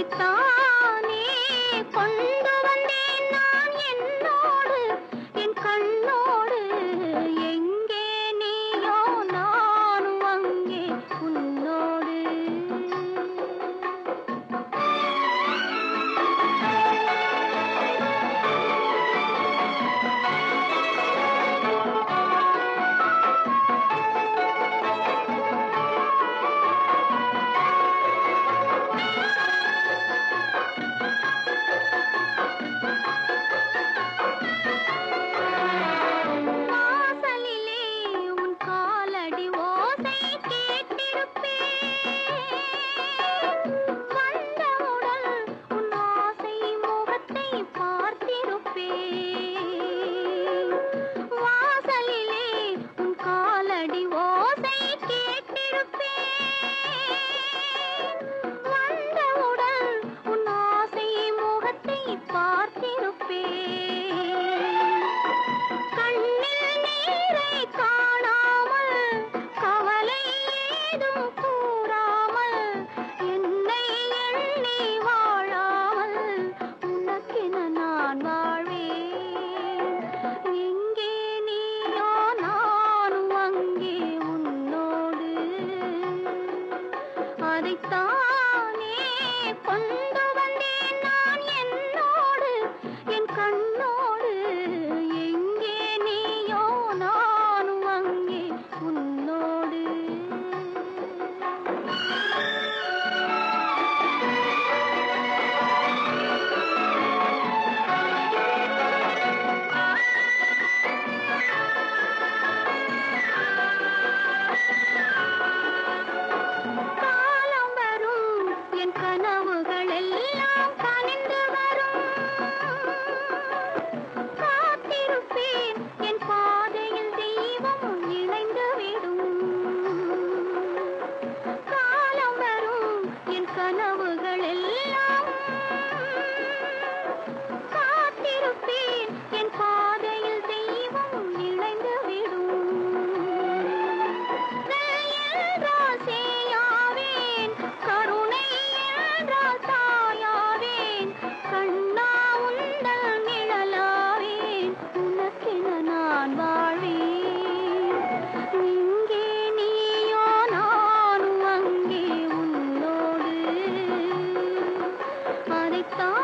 पिता அதைத்தானே கொண்டு வந்தேன் நான் என்னோடு. என் கண் என் Bye.